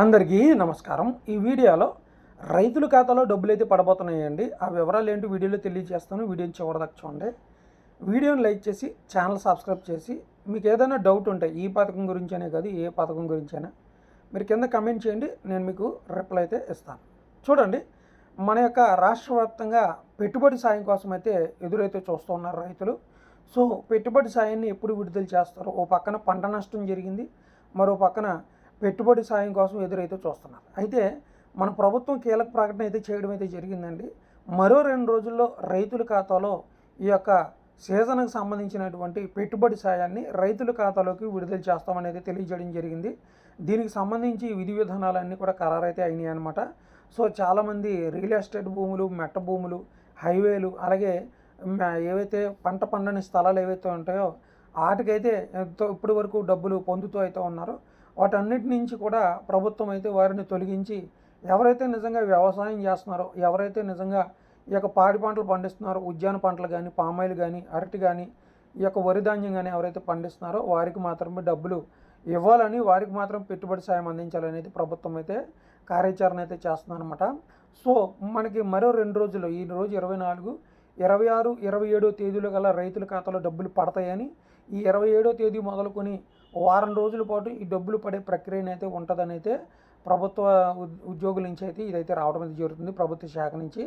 అందరికీ నమస్కారం. ఈ వీడియోలో రైతుల ఖాతాలో డబ్బులు అయితే పడబోతున్నాయండి. ఆ వివరాలు ఏంటి వీడియోలో తెలియజేస్తాను. వీడియోని చివరిదాకా చూడండి. వీడియోని లైక్ చేసి ఛానల్ సబ్స్క్రైబ్ చేసి మీకు ఏదైనా డౌట్ ఉంటే ఈ పథకం గురించనే కాదు ఏ పథకం గురించైనా మీరు కింద కమెంట్ చేయండి. నేను మీకు రిప్లై అయితే ఇస్తాను. చూడండి మన యొక్క రాష్ట్ర వ్యాప్తంగా పెట్టుబడి సాయం కోసం అయితే ఎదురైతే చూస్తూ ఉన్నారు రైతులు. సో పెట్టుబడి సాయాన్ని ఎప్పుడు విడుదల చేస్తారు? ఓ పక్కన పంట నష్టం జరిగింది. మరో పక్కన పెట్టుబడి సాయం కోసం ఎదురైతే చూస్తున్నారు. అయితే మన ప్రభుత్వం కీలక ప్రకటన అయితే చేయడం అయితే జరిగిందండి. మరో రెండు రోజుల్లో రైతుల ఖాతాలో ఈ యొక్క సీజన్కి సంబంధించినటువంటి పెట్టుబడి సాయాన్ని రైతుల ఖాతాలోకి విడుదల చేస్తామనేది తెలియజేయడం జరిగింది. దీనికి సంబంధించి విధి విధానాలన్నీ కూడా ఖరారైతే అయినాయి అనమాట సో చాలామంది రియల్ ఎస్టేట్ భూములు మెట్ట భూములు హైవేలు అలాగే ఏవైతే పంట పండని స్థలాలు ఏవైతే ఉంటాయో వాటికైతే ఎంతో ఇప్పటి వరకు డబ్బులు పొందుతూ అయితే ఉన్నారో. వాటన్నిటి నుంచి కూడా ప్రభుత్వం అయితే వారిని తొలగించి ఎవరైతే నిజంగా వ్యవసాయం చేస్తున్నారో ఎవరైతే నిజంగా ఈ యొక్క పాడి పంటలు పండిస్తున్నారో ఉద్యాన పంటలు కానీ పామాయిల్ కానీ అరటి కానీ ఈ యొక్క వరి ధాన్యం కానీ ఎవరైతే పండిస్తున్నారో వారికి మాత్రమే డబ్బులు ఇవ్వాలని వారికి మాత్రం పెట్టుబడి సాయం అందించాలనేది ప్రభుత్వం అయితే కార్యాచరణ అయితే చేస్తుందన్నమాట. సో మనకి మరో రెండు రోజులు ఈ రోజు ఇరవై నాలుగు ఇరవై ఆరు ఇరవై ఏడో తేదీలో గల రైతుల ఖాతాలో డబ్బులు పడతాయని ఈ ఇరవై ఏడో తేదీ మొదలుకొని వారం రోజుల పాటు ఈ డబ్బులు పడే ప్రక్రియనైతే అయితే ఉంటుందని అయితే ప్రభుత్వ ఉద్యోగుల నుంచి అయితే ఇదైతే రావడం అయితే జరుగుతుంది ప్రభుత్వ శాఖ నుంచి.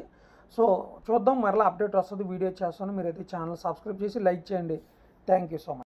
సో చూద్దాం మరలా అప్డేట్ వస్తుంది వీడియో చేస్తాను. మీరైతే ఛానల్ సబ్స్క్రైబ్ చేసి లైక్ చేయండి. Thank you so much.